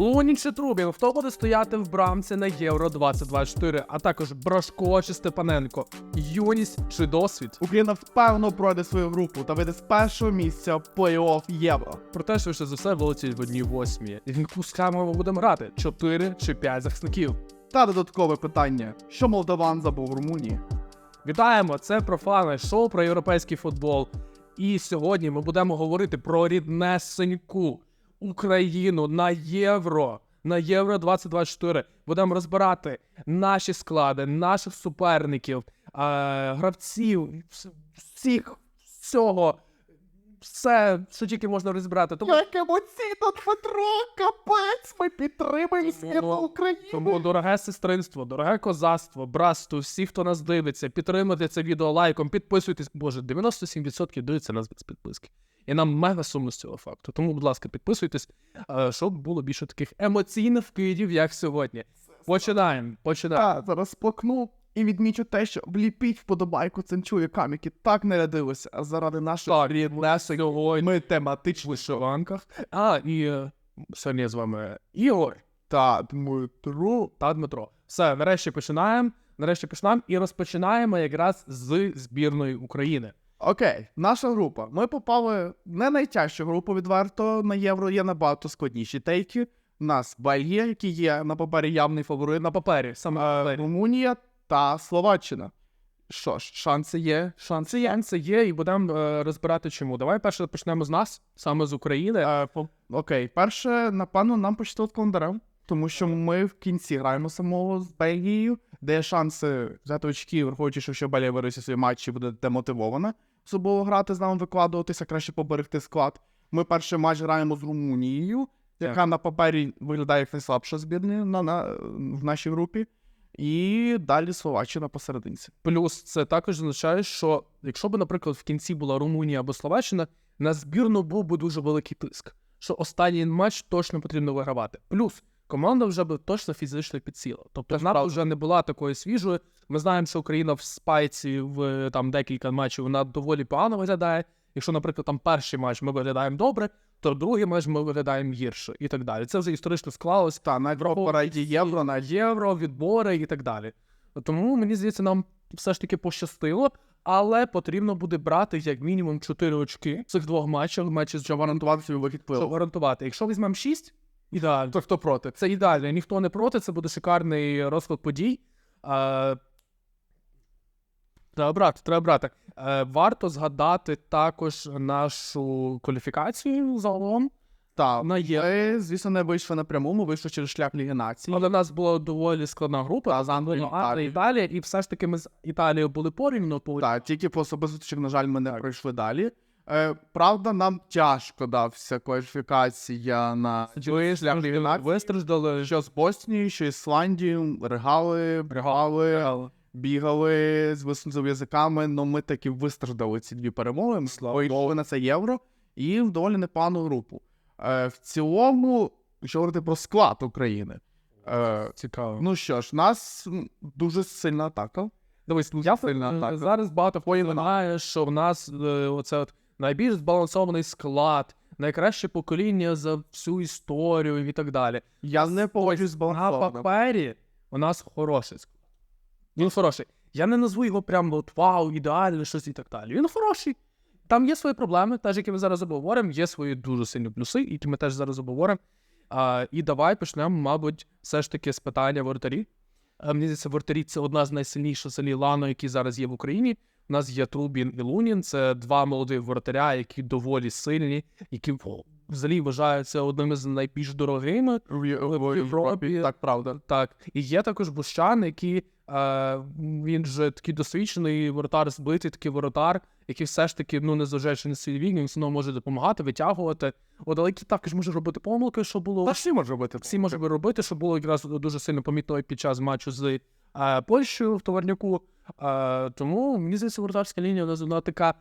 Лунін чи Трубін, хто буде стояти в брамці на Євро 2024, а також Брашко чи Степаненко, юність чи досвід. Україна впевнено пройде свою групу та вийде з першого місця плей-офф Євро. Проте, швидше за все, вилетять в одній восьмі. Яку схему ми будемо грати? 4 чи 5 захисників. Та додаткове питання: що молдаван забув в Румунії? Вітаємо! Це профане шоу про європейський футбол. І сьогодні ми будемо говорити про ріднесеньку Україну на євро. На євро 2024 будемо розбирати наші склади, наших суперників, е, гравців, всіх, всього, все, що тільки можна розібрати. Тому Як емоційно, Дмитро, капець, ми підтримуємо світло України. Тому дороге сестринство, дороге козацтво, братство, всі, хто нас дивиться, підтримуйте це відео лайком, підписуйтесь. Боже, 97% дивиться нас без підписки. І нам мега сумно з цього факту. Тому, будь ласка, підписуйтесь, е, щоб було більше таких емоційних вкидів, як сьогодні. Починаємо. Починаємо. Так, зараз плакну і відмічу те, що вліпіть вподобайку цим чоловікам, які так нарядилися заради нашого сьогодні Ми в тематичні вишиванках. А, і е, сьогодні з вами Ігор та Дмитро. та Дмитро. Все, нарешті починаємо. Нарешті починаємо і розпочинаємо якраз з збірної України. Окей, наша група. Ми попали не найтяжчу групу відверто на євро. Є набагато складніші тейки. У нас Бельгія, які є на папері явний фаворит, На папері, саме на е, папері. Румунія та Словаччина. Що ж, шанси є, шанси є. Шанси є, і будемо е, розбирати чому. Давай перше почнемо з нас, саме з України. Е, по- окей, перше, напевно, нам почти календарем, тому що ми в кінці граємо самого з Бельгією, де є шанси взяти очки, враховуючи, що якщо Бельгія вирішить свої матчі, буде демотивована особливо грати з нами, викладуватися, краще поберегти склад. Ми перший матч граємо з Румунією, яка на папері виглядає як найслабша збірна на, на, в нашій групі. І далі Словаччина посерединці. Плюс це також означає, що якщо б, наприклад, в кінці була Румунія або Словаччина, на збірну був би дуже великий тиск. Що останній матч точно потрібно вигравати. Плюс команда вже би точно фізично підсіла. Тобто вона вже не була такою свіжою. Ми знаємо, що Україна в спайці в там декілька матчів вона доволі погано виглядає. Якщо, наприклад, там перший матч ми виглядаємо добре, то другий матч ми виглядаємо гірше і так далі. Це вже історично склалось. Та в Враховуючи євро, на євро, відбори і так далі. Тому мені здається, нам все ж таки пощастило, але потрібно буде брати як мінімум 4 очки в цих двох матчах, матчі з гарантувати свій вихід щоб гарантувати. Якщо візьмемо 6, ідеально. То хто проти? Це ідеально. Ніхто не проти, це буде шикарний розклад подій. Треба брати, треба брати. Е, варто згадати також нашу кваліфікацію загалом. Так, На є. ми, звісно, не вийшли напряму, ми вийшли через шлях Ліги Націй. Але в нас була доволі складна група. Та, з Англією, Ну, Англія, Італія, і все ж таки ми з Італією були порівняно. по Так, тільки по особистостях, на жаль, ми не пройшли далі. Е, правда, нам тяжко дався кваліфікація на шлях Ліги Націй. вистраждали Що з Боснії, що Ісландії, ригали, бригали, бігали з язиками, але ми таки вистраждали ці дві перемоги. Ми вийшли на це євро і в доволі непогану групу. Е, в цілому, якщо говорити про склад України. Е, цікаво. ну що ж, нас дуже сильна атака. Дивись, я сильна е, атака. зараз багато хто знає, що в нас е, оце от найбільш збалансований склад, найкраще покоління за всю історію і так далі. Я не погоджуюсь з На балансованим. папері у нас хороший склад. Він хороший. Я не назву його прям от вау, ідеально, щось і так далі. Він хороший. Там є свої проблеми, теж які ми зараз обговоримо, є свої дуже сильні плюси, які ми теж зараз обговоримо. А, і давай почнемо, мабуть, все ж таки з питання воротарі. Мені здається, воротарі це одна з найсильніших селі Лано, які зараз є в Україні. У нас є Трубін і Лунін. Це два молодих воротаря, які доволі сильні, які взагалі вважаються одними з найбільш дорогими В Європі, так правда. так, і є також Бущан, який е, він же такий досвідчений воротар, збитий такий воротар, який все ж таки, ну, незважаючи на свій вік, він все одно може допомагати, витягувати. От, але який також може робити помилки, що було. Та всі можуть робити. Всі може робити, що було якраз дуже сильно помітно під час матчу з е, Польщею в товарняку. Е, тому мені здається, воротарська лінія нас вона така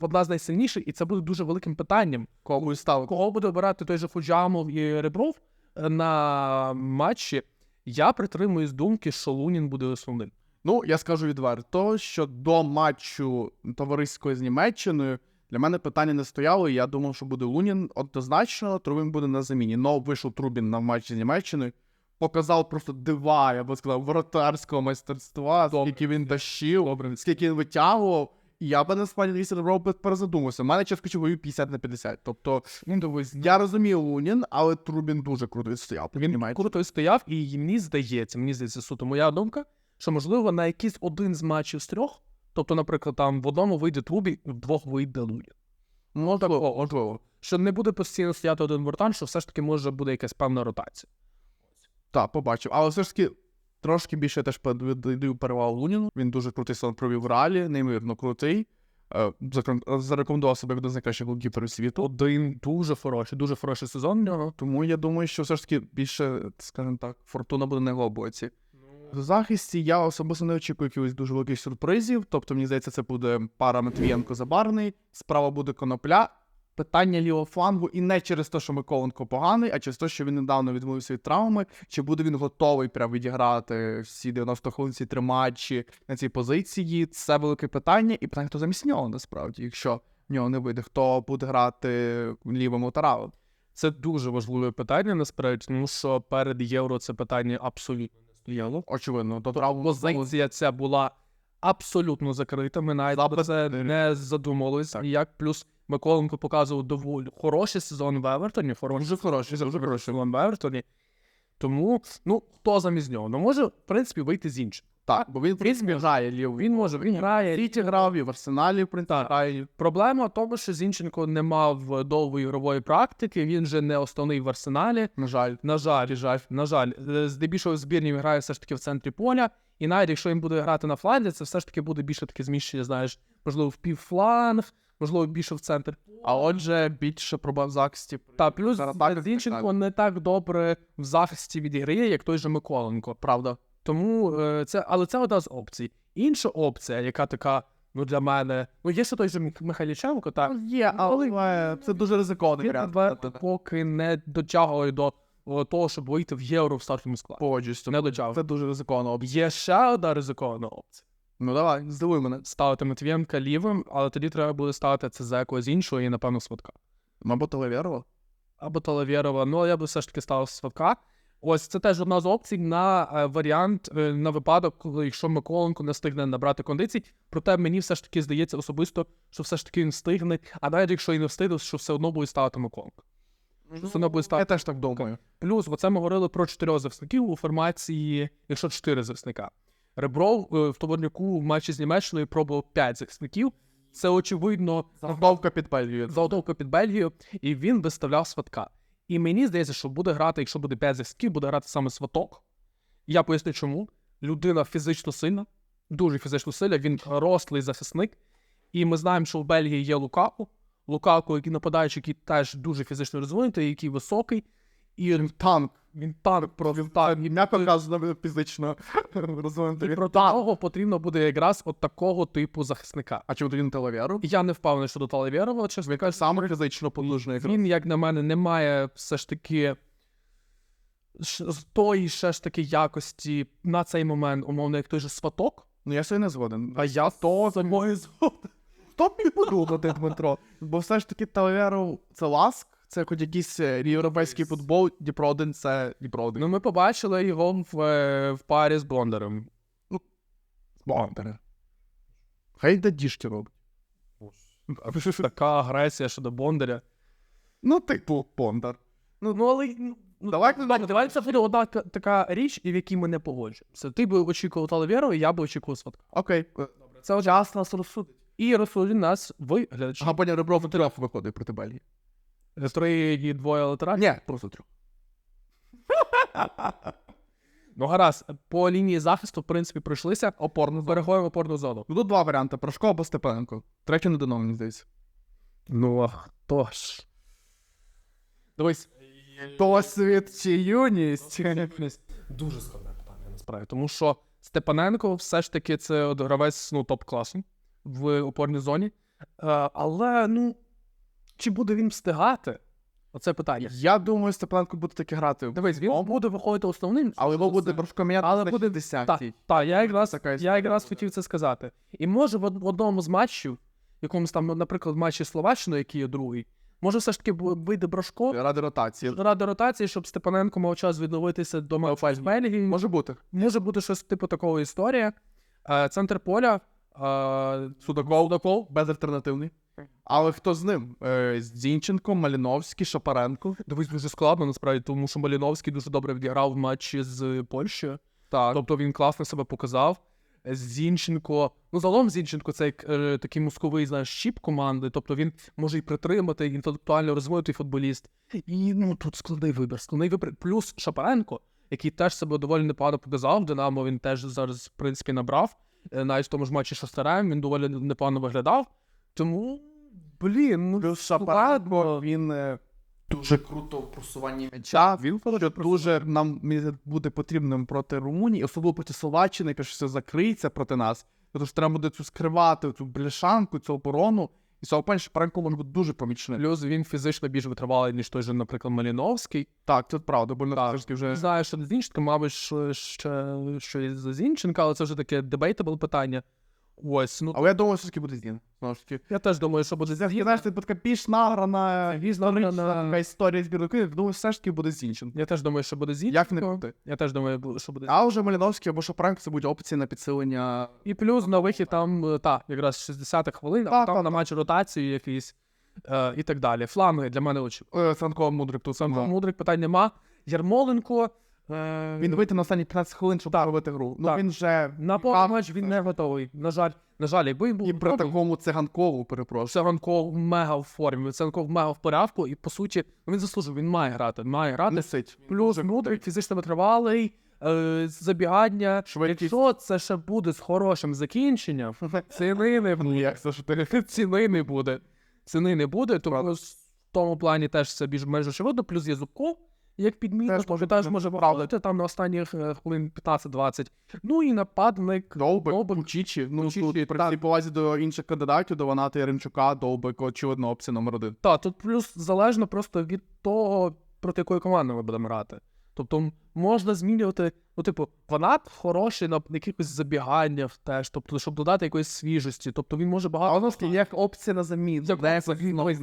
одна з найсильніших, і це буде дуже великим питанням. Кому ставити? Кого буде обирати той же Фуджамов і Ребров е, на матчі? Я притримуюсь думки, що Лунін буде основним. Ну, я скажу відверто, що до матчу товариської з Німеччиною Для мене питання не стояло, і я думав, що буде Лунін однозначно, Трубін буде на заміні. Но вийшов Трубін на матчі з Німеччиною, показав просто дива, я би сказав, воротарського майстерства, скільки він тащив, скільки він витягував. Я би насправді якщо робив перезадумався. У мене чесно кажучи, 50 на 50. Тобто, ну дивись, я розумію Лунін, але Трубін дуже круто стояв. Він круто стояв, і мені здається, мені здається, суто моя думка, що можливо на якийсь один з матчів з трьох, тобто, наприклад, там в одному вийде Трубі, в двох вийде Лунін. Ну, такого, можливо. Що не буде постійно стояти один вратар, що все ж таки може буде якась певна ротація. Так, побачив. Але все ж таки, трошки більше я теж даю перевагу Луніну. Він дуже крутий сон провів в реалі, неймовірно крутий. Е, Зарекомендував себе один з найкращих голкіперів світу. Один дуже хороший, дуже хороший сезон в нього. Тому я думаю, що все ж таки більше, скажімо так, фортуна буде на його боці. В захисті я особисто не очікую якихось дуже великих сюрпризів. Тобто, мені здається, це буде пара Матвієнко забарний, справа буде конопля. Питання лівого флангу, і не через те, що Миколенко поганий, а через те, що він недавно відмовився від травми. Чи буде він готовий прям відіграти всі 90 хвилин, ці три матчі на цій позиції? Це велике питання, і питання, хто замість нього насправді, якщо в нього не вийде, хто буде грати лівому таравом. Це дуже важливе питання, насправді, тому що перед євро це питання абсолютно не стояло. Очевидно, до травм Позиція ця була абсолютно закрита. Ми навіть це не задумувалися. Ніяк плюс Миколенко показував доволі хороший сезон в Евертоні. Хороший, Дуже хороший, дуже хороший сезон в Евертоні. Тому, ну, хто замість нього? Ну, може, в принципі, вийти з іншим. Так, бо він в принципі грає лівий. Він може, він грає. Сіті грав і в Арсеналі, в принципі, грає. Проблема в тому, що Зінченко не мав довгої ігрової практики, він же не основний в арсеналі. На жаль. На жаль, жаль, на жаль, Е, здебільшого збірні він грає все ж таки в центрі поля. І навіть якщо він буде грати на фланзі, це все ж таки буде більше таке зміщення, знаєш, можливо, в півфланг, можливо, більше в центр. А отже, більше проблем в захисті. Та плюс Зінченко не так добре в захисті відіграє, як той же Миколенко. Правда. Тому е, це, але це одна з опцій. Інша опція, яка така, ну для мене, ну є ще той же Михайліченко, так. Є, але це дуже ризикований варіант. поки не дотягує до того, щоб вийти в євро в стартовому складі. Погоджуюсь. Не дотягує. Це дуже ризикована опція. Є ще одна ризикована опція. Ну давай, здивуй мене. Ставити Матвієнка лівим, але тоді треба буде ставити це за якогось іншого і, напевно, сватка. Мабуть, Телевєрова? Або Талавєрова, ну я би все ж таки ставив сватка. Ось це теж одна з опцій на е, варіант е, на випадок, коли якщо Миколенко не встигне набрати кондицій. Проте мені все ж таки здається особисто, що все ж таки він встигне, а навіть якщо і не встигне, що все одно буде ставити Миколенко. Що все одно буде Я теж так думаю. Плюс, оце ми говорили про чотирьох захисників у формації, якщо чотири захисника. Ребров е, в товарняку в матчі з Німеччиною пробував п'ять захисників. Це очевидно Заготовка під Бельгію. заготовка під Бельгію, і він виставляв сватка. І мені здається, що буде грати, якщо буде 5 захисників, буде грати саме сваток. Я поясню чому. Людина фізично сильна, дуже фізично сильна, він рослий захисник. І ми знаємо, що в Бельгії є Лукаку. Лукаку, який нападаючий, який теж дуже фізично розвинутий, який високий. І він танк, він танк просто танк. І М'яко казано фізично розвинутий. і проти нього потрібно буде якраз от такого типу захисника. А чи буде він Телевєру? Я не впевнений щодо Талавєрова, чесно кажучи. Саме фізично потужний. Він, як на мене, не має все ж таки з тої ще ж таки якості на цей момент, умовно, як той же сваток. Ну я собі не згоден. А я то за мою згоду. Хто б міг подумати, Дмитро? Бо все ж таки Телевєру це ласк, це хоч якийсь е, європейський футбол, Дніпро 1 це Дніпро 1. Ну, ми побачили його в, е, в парі з Бондарем. Бондаре. Хай йде діжки робить. Така агресія щодо Бондаря. Ну, типу, Бондар. Ну, ну але. Ну, Давай, давай, давай це буде одна така річ, і в якій ми не погоджуємося. Ти би очікував Талавєрова, і я би очікував сватка. Окей. Це час нас розсудить. І розсудить нас ви, глядачі. А потім Ребров виходить проти Бельгії. Три і двоє латераль. Ні, просто трьох. Ну, гаразд, по лінії захисту, в принципі, пройшлися. Опорно. Переходимо в опорну зону. Ну, тут два варіанти: Прошко або Степаненко. Третє не дано, мені здається. Ну, а хто ж? Дивись. Досвід чи юність? Дуже складне питання, насправді. Тому що Степаненко все ж таки це от гравець ну, топ-класу в опорній зоні. Е, але, ну, чи буде він встигати? Оце питання. Я думаю, Степаненко буде таки грати. Дивись, він буде виходити основним. Але його буде Прошко міняти Але на буде- 60 Так, так, я якраз, Така я історія якраз буде. хотів це сказати. І може в од- в одному з матчів якомусь там, наприклад, матчі з Словаччиною, який є другий, може все ж таки бу- вийде Брашко Ради ротації. ради ротації, щоб Степаненко мав час відновитися до матчу з Бельгією. Може бути. Може бути щось типу такого історія. Е, Центр поля. е, Судаков, Судаков. безальтернативний. Але хто з ним? Е, Зінченко, Маліновський, Шапаренко. Дивись, дуже складно насправді, тому що Маліновський дуже добре відіграв в матчі з Польщею. Так. Тобто він класно себе показав. Зінченко, ну загалом Зінченко це як е, такий мозковий знаєш, щіп команди. Тобто він може і притримати, і інтелектуально розвинутий футболіст. І ну тут складний вибір. Складний вибір. Плюс Шапаренко, який теж себе доволі непогано показав. Динамо він теж зараз, в принципі, набрав. Е, Навіть в тому ж матчі з він доволі непогано виглядав. Тому, блін, ну Плюс складно. Він е, дуже круто в просуванні м'яча. Він що дуже нам буде потрібним проти Румунії, особливо проти Словаччини, яка все закриється проти нас. Тому що треба буде цю скривати, цю бляшанку, цю оборону. І цього пані Шапаренко може бути дуже помічним. Плюс він фізично більш витривалий, ніж той же, наприклад, Маліновський. Так, це правда, бо так. вже Не знаю, що Зінченка, мабуть, що, ще щось за Зінченка, але це вже таке debatable питання. Ось, ну Але я думаю, що таки буде Зін. Знову ж таки. я теж думаю, що буде Це знаєш, це така більш награна, більш награна. така історія збірної України. Думаю, все ж таки буде Зінченко. Я теж думаю, що буде Зінченко. Як не крути. Я теж думаю, що буде. А вже Маліновський або Шапаренко це будуть опції на підсилення. І плюс на вихід там, е, та, якраз 60 хвилин, а там на матч ротацію якийсь е, і так далі. Фланги для мене очі. Е, Мудрик тут сам. Мудрик питань нема. Ярмоленко. Е, Він вийде на останні 15 хвилин, щоб робити гру. Ну Так. він вже на повний матч він не готовий. На жаль, на жаль, якби він був і при такому циганкову перепрошую. Цеганков мега в формі. Цеганков мега в порядку, і по суті, він заслужив, він має грати. Має грати. Несить. Плюс Мудрик фізично витривалий, е, забігання. Швидкість. Якщо це ще буде з хорошим закінченням, ціни не Ну буде. Ціни не буде. Ціни не буде, тому в тому плані теж це більш менш очевидно. Плюс є Зубков, як підмінник, Теж може теж може виправдати там на останніх е, хвилин 15-20. Ну і нападник. Довбик, Довбик. Кучічі. Ну, Кучічі, тут при повазі до інших кандидатів, до Ваната Яремчука, Довбик, очевидно, опція номер один. Так, тут плюс залежно просто від того, проти якої команди ми будемо грати. Тобто можна змінювати, ну, типу, фанат хороший на якихось забіганнях теж, тобто, щоб додати якоїсь свіжості. Тобто він може багато. А як опція на заміну. Не як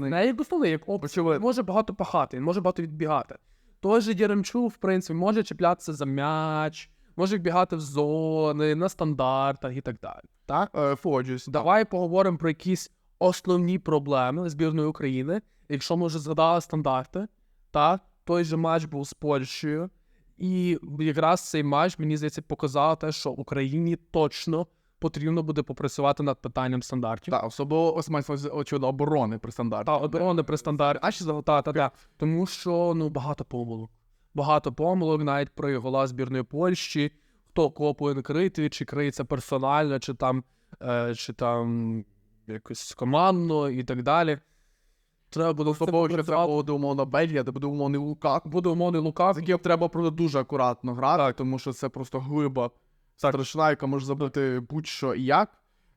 Не як основний, як опція. Може багато пахати, він може багато відбігати. Той же Єремчу, в принципі, може чіплятися за м'яч, може бігати в зони, на стандартах і так далі. Так? Е, Погоджуюсь. Давай поговоримо про якісь основні проблеми збірної України. Якщо ми вже згадали стандарти, так, той же матч був з Польщею, і якраз цей матч, мені здається, показав те, що Україні точно потрібно буде попрацювати над питанням стандартів. Так, особливо ось мається очевидно, оборони при стандарті. Та оборони при стандарті. А ще та, та, та. Тому що ну багато помилок. Багато помилок, навіть про гола збірної Польщі, хто кого повинен крити, чи криється персонально, чи там, е, чи там якось командно і так далі. Треба буде що це буде умовно Бельгія, де буде умовний Лукак. буде умовний Лукак. З яким треба просто дуже акуратно грати, тому що це просто глиба страшна, яка може забити будь-що і як.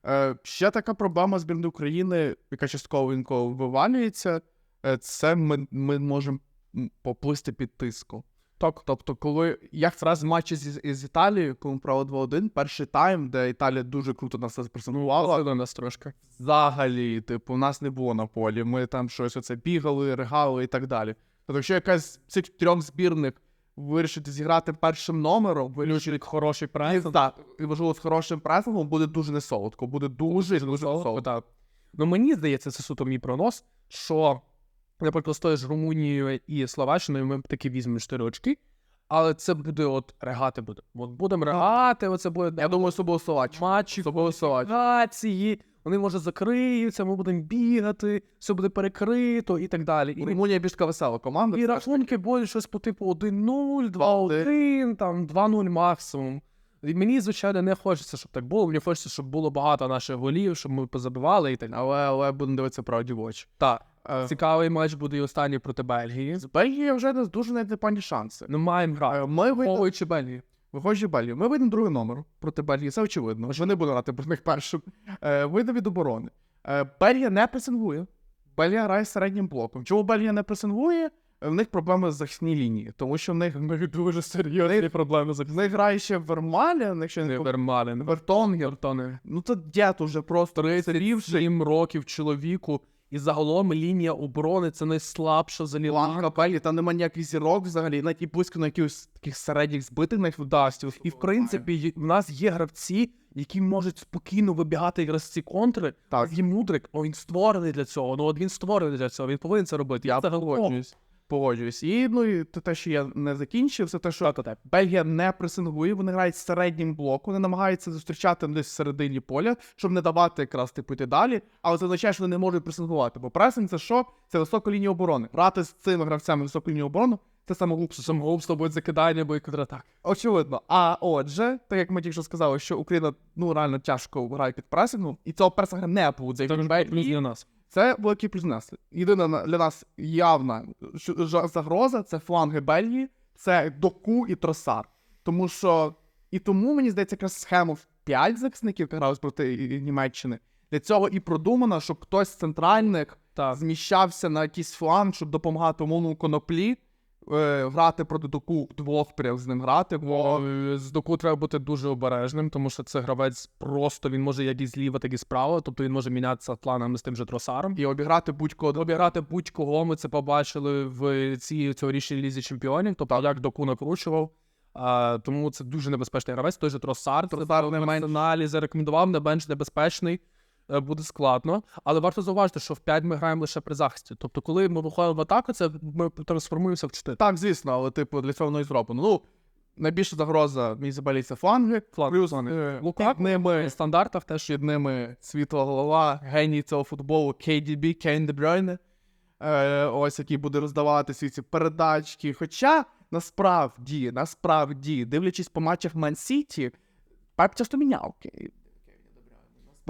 Е, ще така проблема збірної України, яка частково інколи вивалюється, е, це ми, ми можемо поплисти під тиском. Так, тобто, коли як раз матчі з, з Італією, коли ми провели 2-1, перший тайм, де Італія дуже круто нас презентувала, до нас трошки. взагалі, типу, нас не було на полі. Ми там щось оце бігали, ригали і так далі. Тобто, якщо якась з цих трьох збірних вирішити зіграти першим номером, вирішити Хороший прайс. так, і можливо з хорошим пресингом, буде дуже несолодко. Буде дуже дуже несолодко. Так. Ну мені здається, це суто мій прогноз, що, наприклад, ж Румунією і Словаччиною ми таки візьмемо 4 очки, але це буде от регати буде. От будемо регати, оце буде Я думаю, особливо Словаччина. матчі, Особливо Словаччина. Вони може закриються, ми будемо бігати, все буде перекрито і так далі. І, Румунія більш така весела команда. і рахунки будуть щось по типу 1-0, 2-1, там 2-0 максимум. І мені, звичайно, не хочеться, щоб так було. Мені хочеться, щоб було багато наших голів, щоб ми позабивали і так. Але, але будемо дивитися правді в очі. Так, Е, цікавий матч буде і останній проти Бельгії. з Бельгії вже дуже навіть непогані шанси. Ну, маємо Е, грати. Ми вийдемо, Бельгію. Виходячи Бельгію, ми вийдемо другий номер проти Бельгії, це очевидно. Що не буде грати проти них першим. Е, Вийде від оборони. Е, Бельгія не пресингує. Бельгія грає середнім блоком. Чому Бельгія не пресингує? в них проблеми з захисній лінії, тому що в них дуже серйозні проблеми з В них грає ще Вермаля, якщо не Вермален. Вертонгер. Вертони. Ну це дід уже просто 37 років чоловіку. І загалом лінія оборони це найслабша за Лан. Капелі, там нема ніяких зірок взагалі, навіть і близько на якихось таких середніх збитих навіть вдастів. І в принципі, в нас є гравці, які можуть спокійно вибігати якраз ці контри. Так. І мудрик, ну він створений для цього. Ну от він створений для цього, він повинен це робити. Я погоджуюсь. Погоджуюсь. І ну і те- що я не закінчив, це те, що Та-та-та. Бельгія не пресингує, вони грають середнім блоку, вони намагаються зустрічати десь в середині поля, щоб не давати якраз типу йти далі. Але це означає, що вони не можуть пресингувати. Бо пресинг це що? Це висока лінія оборони. Грати з цими гравцями високу лінію оборони це самогубство. Самогубство буде закидання, або і контратак. Очевидно. А отже, так як ми тільки що сказали, що Україна ну реально тяжко грає під пресингом, і цього пресинга не буде. Це Це великий плюс. Єдина для нас явна загроза це фланги Бельгії, це Доку і Тросар. Тому що і тому мені здається, якраз схема в п'ять захисників, яка грали проти Німеччини. Для цього і продумано, щоб хтось з центральних зміщався на якийсь фланг, щоб допомагати умовному коноплі. Е, Грати проти доку вдвох прям з ним грати, бо з доку треба бути дуже обережним, тому що це гравець просто він може як і зліва, так і справа. Тобто він може мінятися планами з тим же тросаром. і обіграти будь-кого Обіграти будь-кого ми це побачили в цій цьогорічній лізі чемпіонів, тобто як доку накручував. А, тому це дуже небезпечний гравець. Той же Тросар, Тросар не менш- арсеналі зарекомендував, не менш небезпечний. Е, Буде складно, але варто зауважити, що в 5 ми граємо лише при захисті. Тобто, коли ми виходимо в атаку, це ми трансформуємося в 4. Так, звісно, але типу для цього воно і зроблено. Ну, найбільша загроза мені забалі це фланги. Фланги, Плюс е, Лукаку ними стандартах теж під ними світла голова, геній цього футболу KDB, Кейн Дебрюйне. Е, ось який буде роздавати всі ці передачки. Хоча насправді, насправді, дивлячись по матчах Ман Сіті, Пеп часто міняв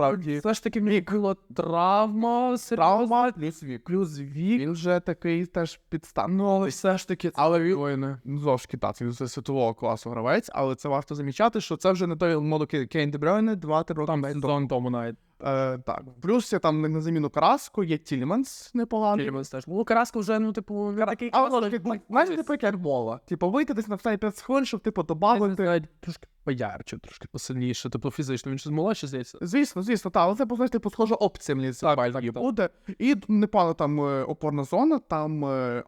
Насправді, все ж таки в нього була травма, травма плюс вік. плюс вік. Він вже такий теж підстан. Ну, але все ж таки, Але він воїни. ну, знову ж китац, він це світового класу гравець, але це варто замічати, що це вже не той молодий Кейн Де Брюйне, два-три роки. Там тому. сезон тому навіть. Е, так. Плюс є там на заміну Караску, є Тіліманс непоганий. Фільми теж. Ну, Караско вже, ну, типу, такий. А воно знаєш, типу, як мова. Типу, вийти десь на останні 5 хвилин, щоб типу добавити. трошки поярче, трошки посильніше, тобто фізично. Він щось молодший, здається. Звісно, звісно, так, але це по типу схожа опція Так, так, так. буде. І непогано там е, опорна зона, там е,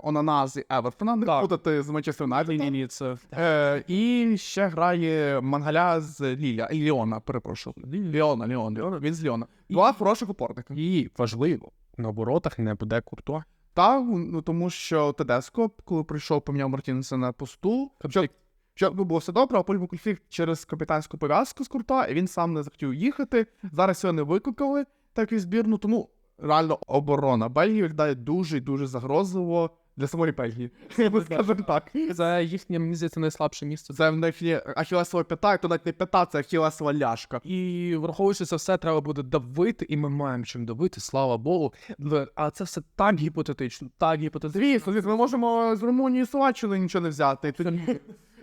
Евертона, не Так. путати з Манчестер Юнайтед. Ні, ні, це. Е, і ще грає Мангаля з Ліля, Ліона, перепрошую. Ліона, Ліон, Ліон, він з Ліона. Два хороших опорника. І важливо, на воротах не буде куртуа. Та, ну тому що Тедеско, коли прийшов, поміняв Мартінеса на посту. Що, що ну, було все добре, а потім був конфлікт через капітанську пов'язку з курта, і він сам не захотів їхати. Зараз його не викликали так і збірну, тому реально оборона Бельгії виглядає дуже і дуже загрозливо для самої Бельгії. Скажімо так. Це їхнє, мені здається, найслабше місце. Це в них є ахілесова п'ята, і то навіть не п'ята, це ахілесова ляшка. І враховуючи це все, треба буде давити, і ми маємо чим давити, слава Богу. А це все так гіпотетично, так гіпотетично. Звісно, звісно, ми можемо з Румунії і Словаччини нічого не взяти.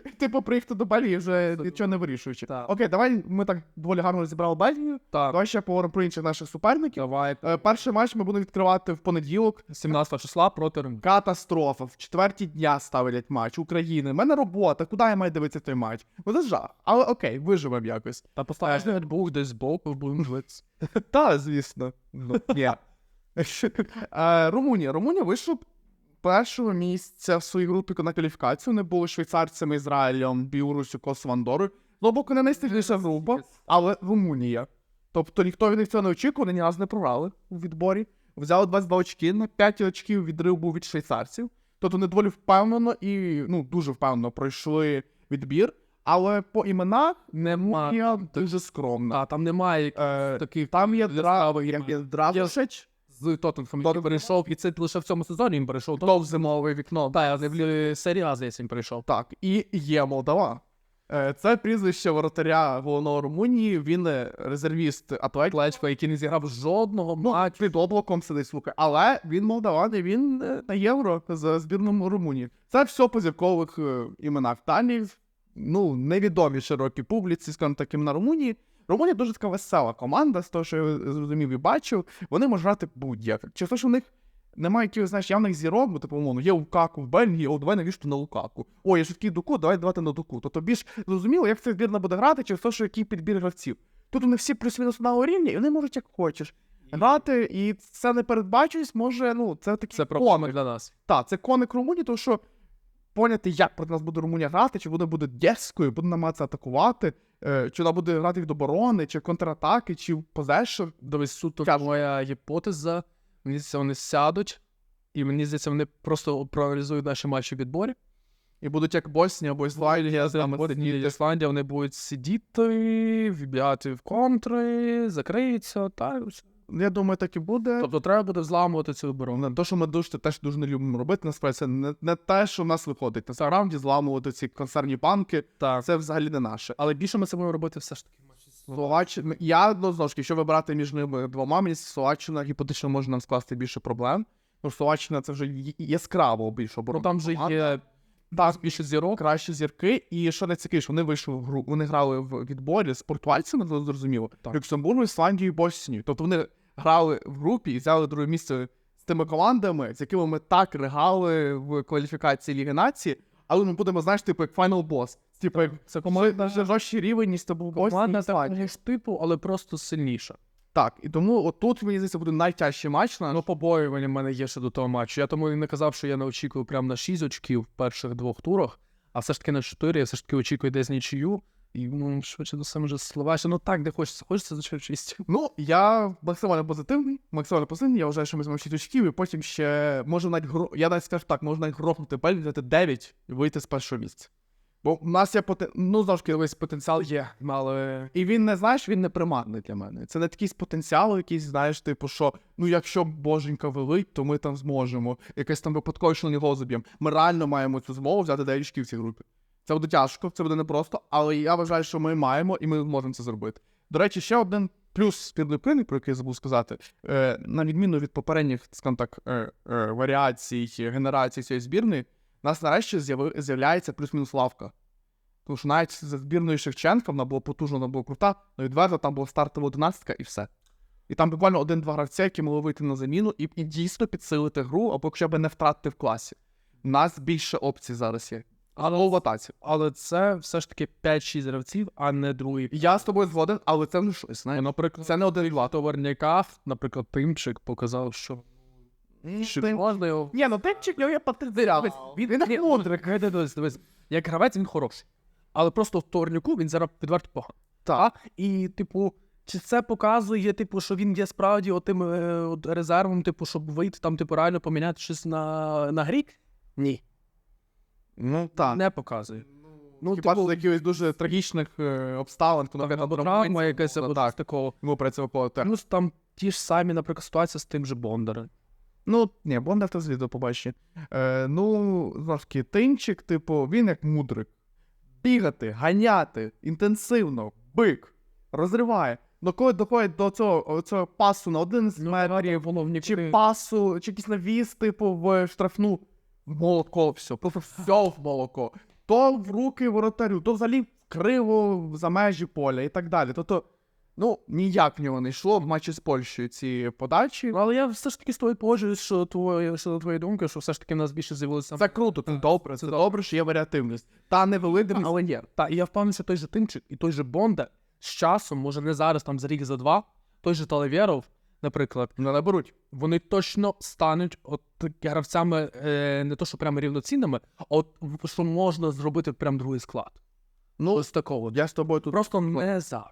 Типу, приїхати до Бельгії вже нічого не вирішуючи. Так. Окей, давай ми так доволі гарно розібрали Бельгію. Так, Давай ще поговоримо про інших наших суперників. давай. Е, Перший матч ми будемо відкривати в понеділок. 17 числа проти Риму. Катастрофа. В четвертій дня ставлять матч України. У мене робота. Куди я маю дивитися той матч? Ну це жах. Але окей, виживемо якось. Та поставиш навіть Бог десь збоку, будемо дивитися. Та, звісно. Ну, ні. Е, Румунія. Румунія вийшла першого місця в своїй групі на кваліфікацію. Вони були швейцарцями, Ізраїлем, Білорусю, Косово, Андорою. З боку не найстильніша група, але Румунія. Тобто ніхто від них цього не очікував, вони ні разу не програли у відборі. Взяли 22 очки, на 5 очків відрив був від швейцарців. Тобто вони доволі впевнено і ну, дуже впевнено пройшли відбір. Але по іменах Нема. Румунія дуже скромна. А там немає Е, таких там є Дравшич, з Тоттенхем, який перейшов, і це лише в цьому сезоні він перейшов. то в зимове вікно. Так, але в е, серії А, здається, він перейшов. Так, і є Молдова. Е, Це прізвище воротаря головного Румунії. Він е, резервіст Атлетіко. Клечко, який не зіграв жодного Ну, матчу. під облаком сидить, слухай. Але він молдаван, і він е, на євро за збірною Румунії. Це все по зіркових е, іменах. Далі, ну, невідомі широкій публіці, скажімо так, імена Румунії. Румунія дуже така весела команда, з того, що я зрозумів і бачив. Вони можуть грати будь-як. Через те, що в них немає якихось, знаєш, явних зірок, бо типу, умовно, є Лукаку в Бельгії, о, давай навіщо на Лукаку. О, є швидкий Дуку, давай давати на Дуку. То тобі ж зрозуміло, як ця збірна буде грати, через те, що який підбір гравців. Тут вони всі плюс-мінус одного рівня, і вони можуть як хочеш. Грати, і це непередбаченість може, ну, це такий Це коник. для нас. Так, це коник Румунії, тому що поняти, як проти нас буде Румунія грати, чи вона буде дерзкою, буде намагатися атакувати, е, чи вона буде грати від оборони, чи контратаки, чи в позешн. Дивись, суто моя гіпотеза. Мені здається, вони сядуть, і мені здається, вони просто проаналізують наші матчі в відборі. І будуть як Боснія або Ісландія з нами От і. Ісландія, вони будуть сидіти, вбігати в контри, закриються, та все. Я думаю, так і буде. Тобто треба буде взламувати цю оборону. Те, що ми дуже теж дуже не любимо робити, насправді це не, не те, що в нас виходить. Насправді зламувати ці концерні банки, Так. це взагалі не наше. Але більше ми це будемо робити все ж таки. Словаччина, я ну, знову ж таки, якщо вибирати між ними двома, мені Словаччина гіпотетично може нам скласти більше проблем. Що Словаччина це вже яскраво більше Ну там же є Так, більше зірок. кращі зірки. І що найцікавіше, вони вийшли в гру, вони грали в відборі з португальцями, зрозуміло. Люксембургу, Ісландію і Боснію. Тобто вони грали в групі і взяли друге місце з тими командами, з якими ми так ригали в кваліфікації Ліги Нації, але ми будемо, знаєш, типу, як Final Boss. Типу, як Це ми на жорсткий рівень, ніж це і команда такого ж типу, але просто сильніша. Так, і тому отут, мені здається, буде найтяжчий матч на Ну, побоювання в мене є ще до того матчу. Я тому і не казав, що я не очікую прямо на 6 очків в перших двох турах, а все ж таки на 4, я все ж таки очікую десь нічию. І ну, швидше до саме вже Словаччина. Ну так, де хочеться, хочеться за 6. Ну, я максимально позитивний, максимально позитивний. Я вважаю, що ми зможемо 6 очків, і потім ще може навіть гро... Я навіть скажу так, можна навіть грохнути Бельгію, взяти 9 і вийти з першого місця. Бо в нас є потен... ну, знову ж весь потенціал є. Але І він не знаєш, він не приманний для мене. Це не якийсь потенціал, якийсь, знаєш, типу, що ну якщо боженька велить, то ми там зможемо. Якесь там випадкове, що заб'ємо. Ми реально маємо цю змогу взяти 9 очків в цій групі. Це буде тяжко, це буде непросто, але я вважаю, що ми маємо і ми можемо це зробити. До речі, ще один плюс України, про який я забув сказати, е, на відміну від попередніх, скажімо так, е, е, варіацій, генерацій цієї збірної, у нас нарешті з'являється плюс-мінус лавка. Тому що навіть за збірною Шевченка вона була потужна, вона була крута, але відверто там була стартова одинадцятка і все. І там буквально один-два гравця, які могли вийти на заміну і, і дійсно підсилити гру, або хоча б не втратити в класі. У нас більше опцій зараз є. Але в атаці. але це все ж таки 5-6 гравців, а не другий. Я з тобою згоден, але це вже щось. Знаєш? Наприклад, Це не один два. товарняка, наприклад, Тимчик показав, що Чи можна його. Ні, ну Тимчик його є потенціал. Він, він мудрик, дивись, дивись. Як гравець він хороший. Але просто в торніку він зараз відверто поганий. Так. І, типу, чи це показує, типу, що він є справді отим е, от резервом, типу, щоб вийти там, типу, реально поміняти щось на, на грі? Ні. Ну так. Не показує. Ну, Хіба типу, з якихось дуже трагічних е, обставин, коли наприклад, або травма якась ну, або так, такого. йому працює виходити. Плюс там ті ж самі, наприклад, ситуація з тим же Бондарем. Ну, ні, Бондар то звідти побачить. Е, ну, знову ж таки, тинчик, типу, він як мудрик. Бігати, ганяти, інтенсивно, бик, розриває. Ну, коли доходить до цього, цього пасу на один з метрів, головні чи пасу, чи якийсь навіс, типу, в штрафну, молоко все, просто все в молоко. То в руки воротарю, то взагалі криво за межі поля і так далі. Тобто, ну, ніяк в нього не йшло в матчі з Польщею ці подачі. Ну, Але я все ж таки з тобою погоджуюсь, що твоє, що твоя думка, що все ж таки в нас більше з'явилося. Це круто, це добре, це добре, що є варіативність. Та невеликість. Але є. Та, і я впевнений, що той же Тимчик і той же Бондар з часом, може не зараз, там за рік, за два, той же Талавєров, наприклад, не наберуть. вони точно стануть от гравцями е, не то, що прямо рівноцінними, а от що можна зробити прям другий склад. Ну, ось такого. Я з тобою тут. Просто не зараз.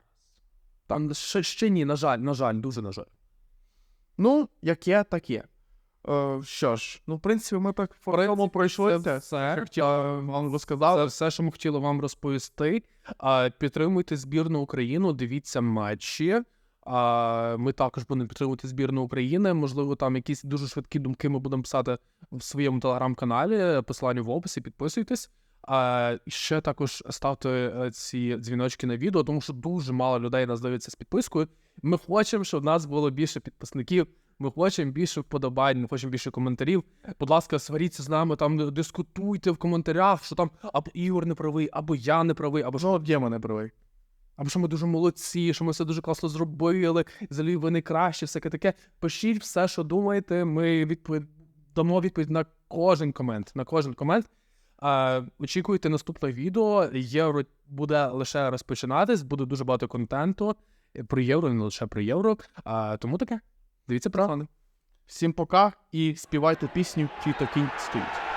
Там ще, ще ні, на жаль, на жаль, дуже на жаль. Ну, як є, так є. Е, що ж, ну, в принципі, ми так по пройшли. Це все. хотів вам Це все, що ми хотіли вам розповісти. А, підтримуйте збірну Україну, дивіться матчі. Ми також будемо підтримувати збірну України. Можливо, там якісь дуже швидкі думки ми будемо писати в своєму телеграм-каналі. Посилання в описі, підписуйтесь. А, ще також ставте е, ці дзвіночки на відео, тому що дуже мало людей нас дивиться з підпискою. Ми хочемо, щоб в нас було більше підписників. Ми хочемо більше вподобань, ми хочемо більше коментарів. Будь ласка, сваріться з нами, там дискутуйте в коментарях, що там або Ігор не правий, або я не правий, або що. Ну, є мене правий. Або що ми дуже молодці, що ми все дуже класно зробили, взагалі ви найкраще, всяке таке. Пишіть все, що думаєте. Ми відповідь дамо відповідь на кожен комент. На кожен комент. А, очікуйте наступне відео. Євро буде лише розпочинатись, буде дуже багато контенту про євро, не лише про євро. А, тому таке. Дивіться про Всім пока і співайте пісню Тіто Кінь стоїть.